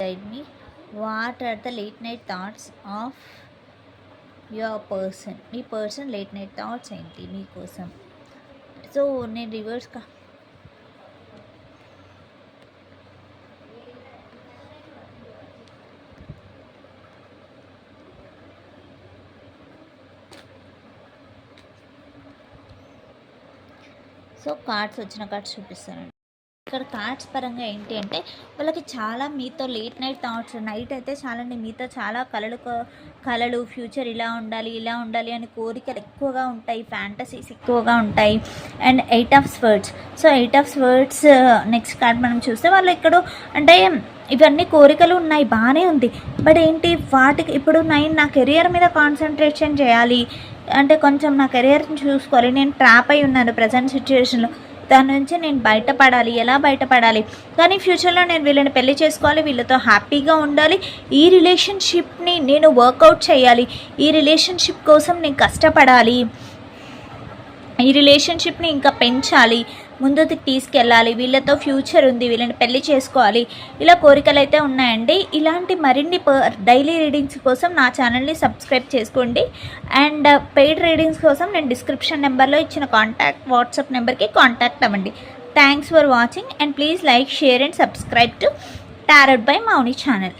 guide me what are the late night thoughts of your person me person late night thoughts ఏంటి మీకోసం so నేను reverse కా so cards వచ్చిన cards చూపిస్తానండి ఇక్కడ కార్డ్స్ పరంగా ఏంటి అంటే వాళ్ళకి చాలా మీతో లేట్ నైట్ థాట్స్ నైట్ అయితే చాలండి. మీతో చాలా కళలు కళలు ఫ్యూచర్ ఇలా ఉండాలి ఇలా ఉండాలి అని కోరికలు ఎక్కువగా ఉంటాయి ఫ్యాంటసీస్ ఎక్కువగా ఉంటాయి. And eight of swords so eight of swords next card మనం చూస్తే వాళ్ళు ఇక్కడ అంటే ఇవన్నీ కోరికలు ఉన్నాయి బాగానే ఉంది. బట్ ఏంటి వాటికి ఇప్పుడు నేను నా కెరియర్ మీద కాన్సన్ట్రేషన్ చేయాలి. అంటే కొంచెం నా కెరియర్ని చూసుకోవాలి. నేను ట్రాప్ అయి ఉన్నాను ప్రజెంట్ సిచ్యువేషన్లో దాని నుంచి నేను బయటపడాలి ఎలా బయటపడాలి? కానీ ఫ్యూచర్లో నేను వీళ్ళని పెళ్ళి చేసుకోవాలి వీళ్ళతో హ్యాపీగా ఉండాలి. ఈ రిలేషన్షిప్ని నేను వర్కౌట్ చేయాలి. ఈ రిలేషన్షిప్ కోసం నేను కష్టపడాలి. ఈ రిలేషన్షిప్ని ఇంకా పెంచాలి ముందుకు తీసుకెళ్ళాలి వీళ్ళతో ఫ్యూచర్ ఉంది వీళ్ళని పెళ్ళి చేసుకోవాలి ఇలా కోరికలు అయితే ఉన్నాయండి. ఇలాంటి మరిన్ని డైలీ రీడింగ్స్ కోసం నా ఛానల్ని సబ్స్క్రైబ్ చేసుకోండి. అండ్ పెయిడ్ రీడింగ్స్ కోసం నేను డిస్క్రిప్షన్ నెంబర్లో ఇచ్చిన కాంటాక్ట్ వాట్సాప్ నెంబర్కి కాంటాక్ట్ అవ్వండి. Thanks for watching and please like share and subscribe to tarot by Mouni channel.